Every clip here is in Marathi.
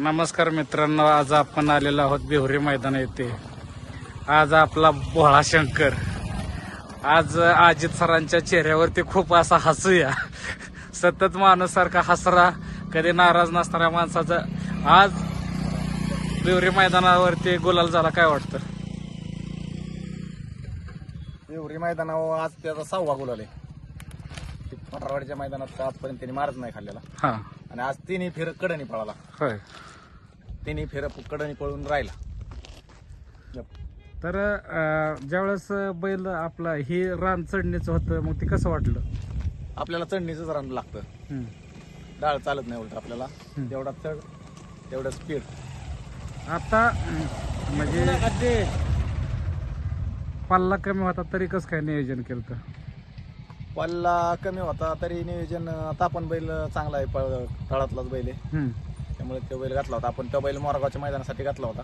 नमस्कार मित्रांनो आज आपण आलेलो आहोत बिहुरी मैदान येथे. आज आपला भोळा शंकर. आज अजित सरांच्या चेहऱ्यावरती खूप असा हसूया. सतत माणूसारखा हसरा कधी नाराज नसणाऱ्या माणसाचा. आज बिहुरी मैदानावरती गुलाल झाला काय वाटतं? एवढी मैदानावर आज त्याचा सहावा गुलाल आहे. पटरावाडीच्या मैदानात आजपर्यंत त्यांनी मारच नाही खाल्लेला. हा. आणि आज तिन्ही फेर कडणी पळाला. होय. तिन्ही फेर कडणी पळून राहिला. तर अं, ज्यावेळेस बैल आपला हे रान चढणीचं होतं मग ते कसं वाटलं? आपल्याला चढणीच रान लागतं. हम्म. डाळ चालत नाही उलट आपल्याला. तेवढा चढ तेवढं स्पीड आता अं, म्हणजे पल्ला कमी होता तरी कसं काय नियोजन केलं तर पल्ला कमी होता तरी नियोजन आता आपण बैल चांगला आहे पळ तळातलाच बैल आहे. त्यामुळे तो बैल घातला होता. आपण तो बैल मोरगावच्या मैदानासाठी घातला होता.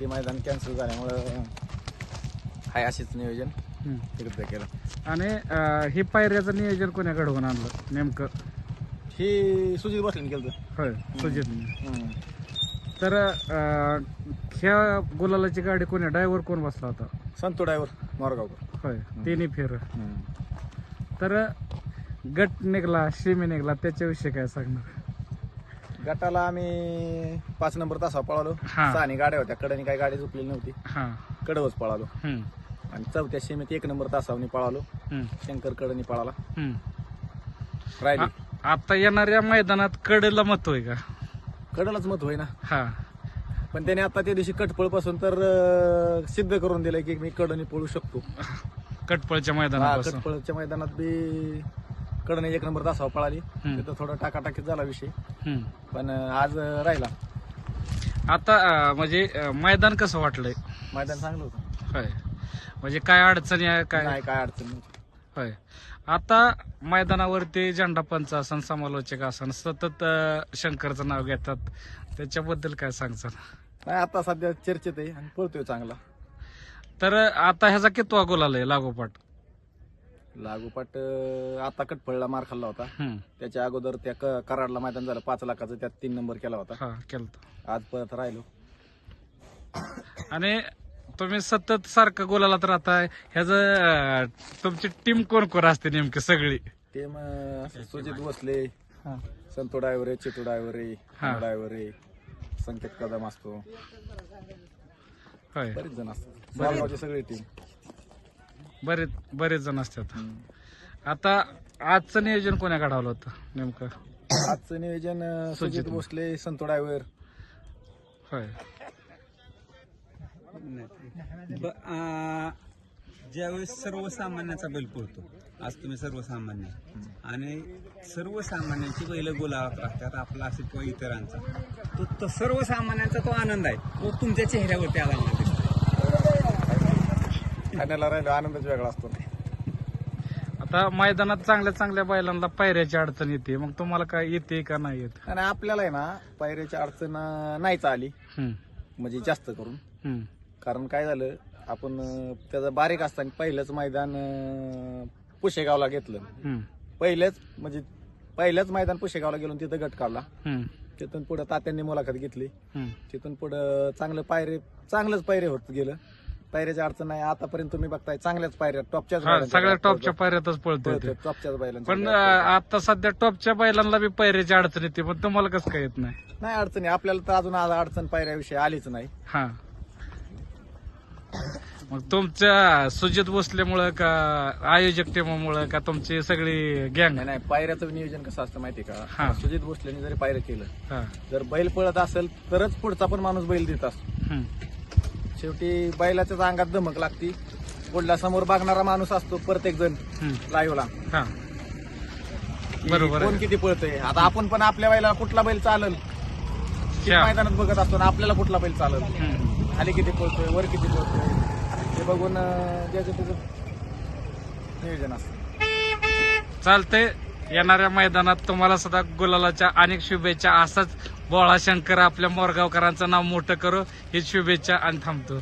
ते मैदान कॅन्सल झाल्यामुळं हाय अशीच नियोजन तिकडे केलं. आणि अं, हे पायऱ्याचं नियोजन कोण्या घडवून आणलं? नेमकं? ही सुजित बसले केलं होय सुजित. हम्म. तर अं, ह्या गुलालाची गाडी कोणी ड्रायव्हर कोण बसला होता? संतो ड्रायव्हर मोरगावकर. होय तिन्ही फेर. तर गट निघला शिमी निघला त्याच्याविषयी काय सांगणार? गटाला आम्ही पाच नंबर तासा पळालो. हा. सहा गाड्या होत्या. कडनी काही गाडी झुकलेली नव्हती. हा. कडवच पळालो. हम्म, आणि चौथ्या सीमेत एक नंबर तासावनी पळालो. हम्म, शंकर कडनी पळाला. हम्म. राहिली. आ- आता येणाऱ्या मैदानात कडेला महत्त्व आहे का? कडलाच मत होईना हा. पण त्याने आता त्या दिवशी कटपळपासून तर अं, सिद्ध करून दिलंय की मी कडनी पळू शकतो. कटपळच्या मैदानापासून कटपळच्या मैदानात बी कडनी एक नंबर तासावर पळाली. हम्म. तिथं थोडा टाकाटाकीत झाला विषय. हम्म. पण अं, आज अं, राहिला. आता अं, म्हणजे अं, मैदान कसं वाटलंय? मैदान चांगलं होतं. होय. म्हणजे काय अडचणी आहे काय? नाही काय अडचण नव्हती होय. आता मैदानावरती झेंडा पंच असन समालोचक असन सतत अं, शंकरचं नाव घेतात. त्याच्याबद्दल काय सांगचाल नाही आता सध्या चर्चेत आहे आणि पळतोय चांगला. तर आता ह्याचा कितवा गोल आलाय? लागोपाठ. लागोपाठ अं, आता कटफळला मार खाल्ला होता. हम्म. त्याच्या अगोदर त्या क- कराडला मैदान झालं. पाच लाखाचं त्यात तीन नंबर केला होता. हा केलं आज परत राहिलो. आणि तुम्ही सतत सारखं गोलाला तर आता ह्याच तुमची टीम कोण कोण असते नेमकी सगळी? ते मग सुजित भोसले संतो डायव्हर आहे चितू डायव्हर हा. आहे संकेत कदम असतो. होय बरेच जण असतात. सगळी टीम बरेच बरेच जण असतात आता. आजचं नियोजन कोण्या काढवलं होतं नेमकं? आजचं नियोजन अं, सुजित सुजित भोसले संतो डायव्हर. होय. ब- आ, ज्यावेळेस सर्वसामान्याचा बैल पळतो आज तुम्ही सर्वसामान्य. आणि सर्वसामान्यांची बैल गोलावत राहतात आपला असेल किंवा इतरांचा. तो तो सर्वसामान्यांचा तो आनंद आहे. तो तुमच्या चेहऱ्यावरती आला मला दिसतो. ठाण्याला राहिलो आनंदच वेगळा असतो. आता मैदानात चांगल्या चांगल्या बैलांना पायऱ्याची अडचण येते. मग तुम्हाला काय येते का नाही येत? आणि आपल्याला आहे ना पायऱ्याची अडचण अं, नाहीच आली. हम्म, म्हणजे जास्त करून. हम्म, कारण काय झालं आपण त्याचं बारीक असताना पहिलंच मैदान पुशेगावला घेतलं. पहिलेच म्हणजे पहिल्याच मैदान पुशेगावला गेलो तिथं गट काढला. तिथून पुढे तात्यांनी मुलाखत घेतली. तिथून पुढं चांगलं पायरे चांगलंच पायरे होत गेलं. पायऱ्याची अडचण नाही आतापर्यंत तुम्ही बघताय चांगल्याच पायऱ्या टॉपच्याच हा सगळ्या टॉपच्या पायऱ्यातच पळतोय ते. टॉपच्याच बैलांच्या पण आता सध्या टॉपच्या बैलांना बी पायऱ्याची अडचण येते पण तुम्हाला कसं काय येत नाही? नाही अडचणी आपल्याला तर अजून आज अडचण पायऱ्याविषयी आलीच नाही. मग तुमच्या सुजित भोसलेमुळं का आयोजक टीमामुळं का तुमची सगळी गँग नाही नाही पायऱ्याचं नियोजन कसं असतं माहिती हा. का? सुजित भोसलेने जरी पायऱ्या केलं हा. जर बैल पळत असेल तरच पुढचा पण माणूस बैल देत असतो. हम्म. शेवटी बैलाच्याच अंगात धमक लागती. पुढल्या समोर बघणारा माणूस असतो प्रत्येक जण हम्म. लाईव्हला हा. बरोबर कोण किती पळतंय? आता आपण पण आपल्या बैला कुठला बैल चालल हा. मैदानात बघत असतो ना आपल्याला कुठला बैल चालल? हम्म. खाली किती पळतोय वर किती पळतोय? ते बघून अं, ज्याचं त्याचं नियोजन असतं. चालतंय. येणाऱ्या मैदानात तुम्हाला सुद्धा गुलालाच्या अनेक शुभेच्छा. असाच बोळा शंकर आपल्या मोरगावकरांचं नाव मोठं करू. ही शुभेच्छा आणि थांबतो.